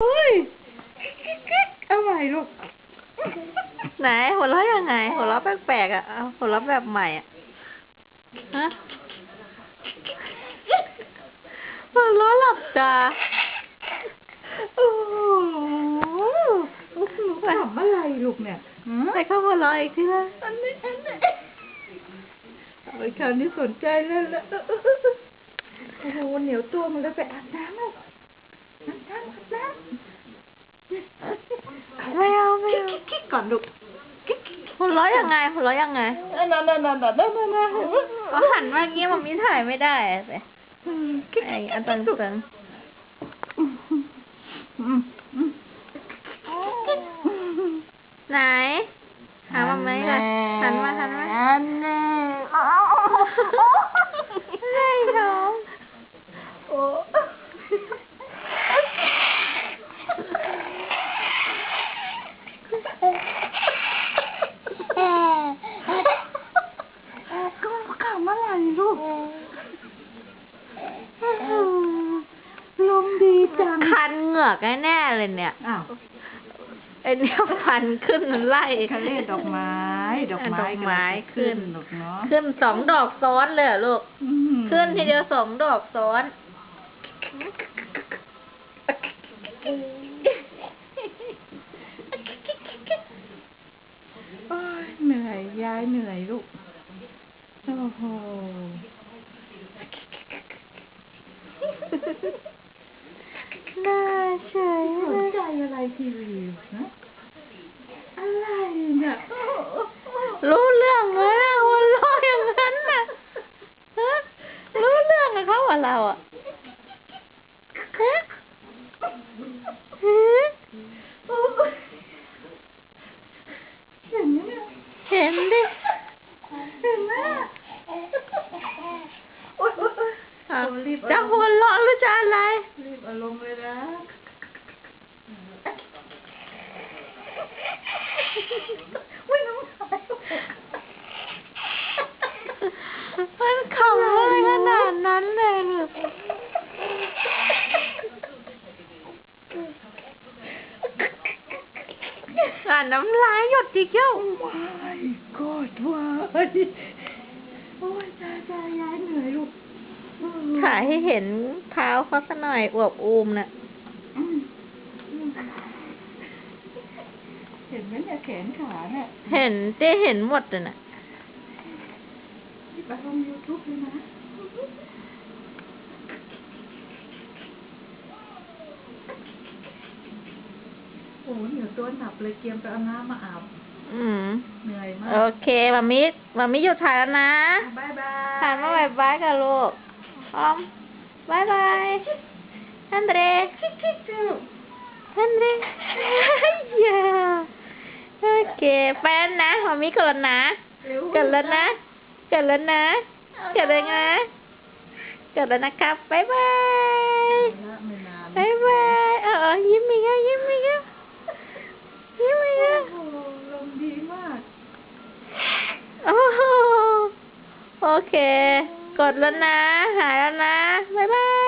เฮ้ยเอาใหม่ลูก ไหนหัวเราะยังไง หัวเราะแปลกๆอะเอาหัวเราะแบบใหม่อะฮะหัวเราะหลับตาโอ้โหขำอะไรลูกเนี่ยหือไปเข้าหัวเราะอีกทีละอันนี้อันนี้เอาไอ้คราวนี้สนใจแล้วละโอ้โหเหนียวตัวมันเลยไปอาบน้ำเลยอาบน้ำอาบน้ำ ไม่เอาไม่เอาคิกก่อนลูกคิกหัวเราะยังไงหัวเราะยังไงนั่นนั่นนั่นนั่นนั่นนั่นนั่นก็หันมาอย่างงี้มันมีถ่ายไม่ได้อะสิไอ้อันตังตังไหนหามาไหมล่ะหันมาหันมา อันนี้ ให้น้อง โอ้ก็ขำอะไรลูกลมดี จังคันเหงือกแน่ๆเลยเนี่ยอ้าวไอ้เนี่ยฟันขึ้นไล่ทะเลดอกไม้ ดอกไม้ดอกไม้กำลังจะขึ้นลูกเนาะขึ้นสองดอกซ้อนเลยเหรอลูกอืมขึ้นทีเดียวสองดอกซ้อนโอ้ยเหนื่อยยายเหนื่อยลูก โอ้โห น่าเฉยสนใจอะไรทีวีนะอะไรเนี่ยรู้เรื่องเลยนะหัวเราะอย่างนั้นน่ะฮะรู้เรื่องกับเขาว่าเราอะฮะฮะเห็นไหมเนี่ยเห็นดิ เห็นไหมโอ๊ยโอ๊ยโอ๊ย อะ โอ้รีบ จะเอาหัวเราะหรือจะอะไร รีบเอาลงเลยนะอุ้ยน้ำลายมันขำอะไรขนาดนั้นเลยเหรออ่าน้ำลายหยดจิกเย้าว้ายกอดว้ายโอ้ยตายตายยายเหนื่อยลูกถ่ายให้เห็นเท้าเขาสักหน่อยอวบอูมน่ะอืมอืมเห็นไหมเนี่ยแขนขาเนี่ยเห็นเจ๊เห็นหมดเลยน่ะที่ไปลงยูทูบเลยนะโอ้เหนียวตัวหนับเลยเกียมไปเอาน้ำมาอาบอืมเหนื่อยมาโอกเคมามิมามิหยุดถ่ายแล้วนะบายบายถ่ายมาบายบายกับลูก พร้อมบายบายอันเดรอันเดรอย่าโอเคไปแล้วนะมามิกดแล้วนะเร็วกดแล้วนะกดแล้วนะกดเลยนะกดแล้วนะครับบายบายไม่นานบายบายเออเออยิ้มอีกแล้วยิ้มอีกแล้วยิ้มอีกแล้วโอ้โหลมดีมาก โอ้โหโอเค กดแล้วนะ หายแล้วนะ บ๊ายบาย